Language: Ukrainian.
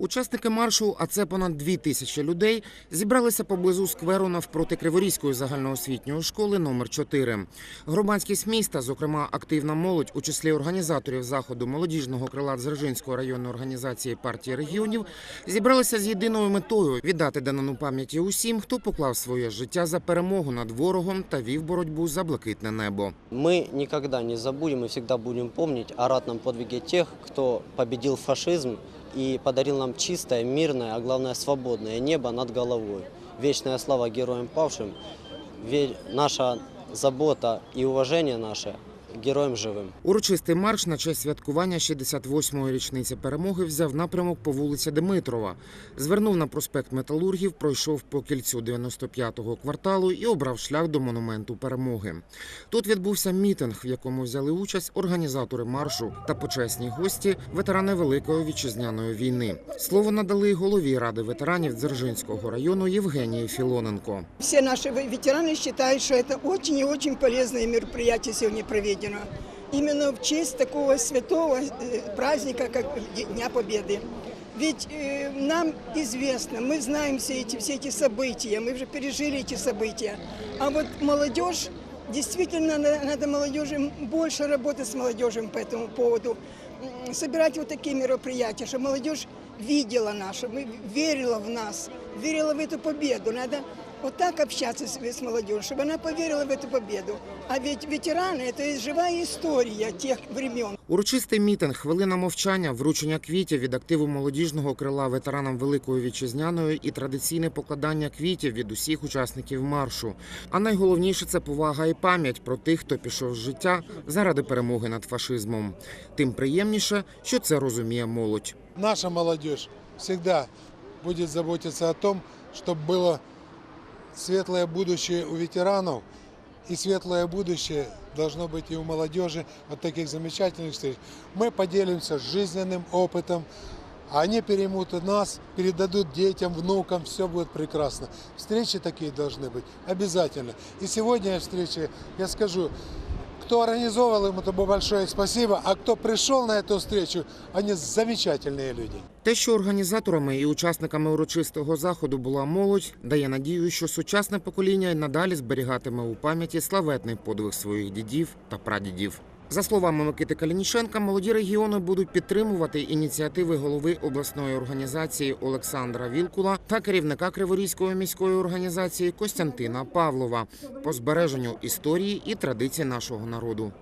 Учасники маршу, а це понад дві тисячі людей, зібралися поблизу скверу навпроти Криворізької загальноосвітньої школи номер 4 Громадськість міста, зокрема активна молодь, у числі організаторів заходу молодіжного крила Дзержинської районної організації партії регіонів, зібралися з єдиною метою віддати данину пам'яті усім, хто поклав своє життя за перемогу над ворогом та вів боротьбу за блакитне небо. Мы никогда не забудем и всегда будем помнить о ратном подвиге тех, кто победил фашизм и подарил нам чистое, мирное, а главное свободное небо над головой. Вечная слава героям павшим, наша забота и уважение наше героям живым. Урочистий марш на честь святкування 68-ї річниці перемоги взяв напрямок по вулиці Димитрова, звернув на проспект Металургів, пройшов по кільцю 95-го кварталу і обрав шлях до монументу перемоги. Тут відбувся мітинг, в якому взяли участь організатори маршу та почесні гості, ветерани Великої вітчизняної війни. Слово надали голові ради ветеранів Дзержинського району Євгенії Філоненко. Все наши ветераны считают, что это очень и очень полезное мероприятие сегодня проведено. Именно в честь такого святого э, праздника, как Дня Победы. Ведь э, нам известно, мы знаем все эти, все эти события, мы уже пережили эти события. А вот молодежь, действительно, надо, надо молодежи, больше работать с молодежью по этому поводу. М, Собирать вот такие мероприятия, чтобы молодежь видела нас, чтобы верила в нас, верила в эту победу. Надо вот так общаться с, с молодежью, чтобы она поверила в эту победу. А ведь ветераны – это и живая история тех времен. Урочистий мітинг, хвилина мовчання, вручення квітів від активу молодіжного крила ветеранам Великої вітчизняної і традиційне покладання квітів від усіх учасників маршу. А найголовніше це повага і пам'ять про тих, хто пішов з життя заради перемоги над фашизмом. Тим приємніше, що це розуміє молодь. наша молодежь всегда будет заботиться о том, чтобы было светлое будущее у ветеранов, и светлое будущее должно быть и у молодежи от таких замечательных встреч. Мы поделимся жизненным опытом, они переймут нас, передадут детям, внукам, все будет прекрасно. Встречи такие должны быть обязательно. И сегодня встречи, я скажу, кто организовал им это большое спасибо, а кто пришел на эту встречу, они замечательные люди. Те, що організаторами і учасниками урочистого заходу була молодь, дає надію, що сучасне покоління й надалі зберігатиме у пам'яті славетний подвиг своїх дідів та прадідів. За словами Микити Калінішенка, молоді регіони будуть підтримувати ініціативи голови обласної організації Олександра Вілкула та керівника Криворізької міської організації Костянтина Павлова по збереженню історії і традицій нашого народу.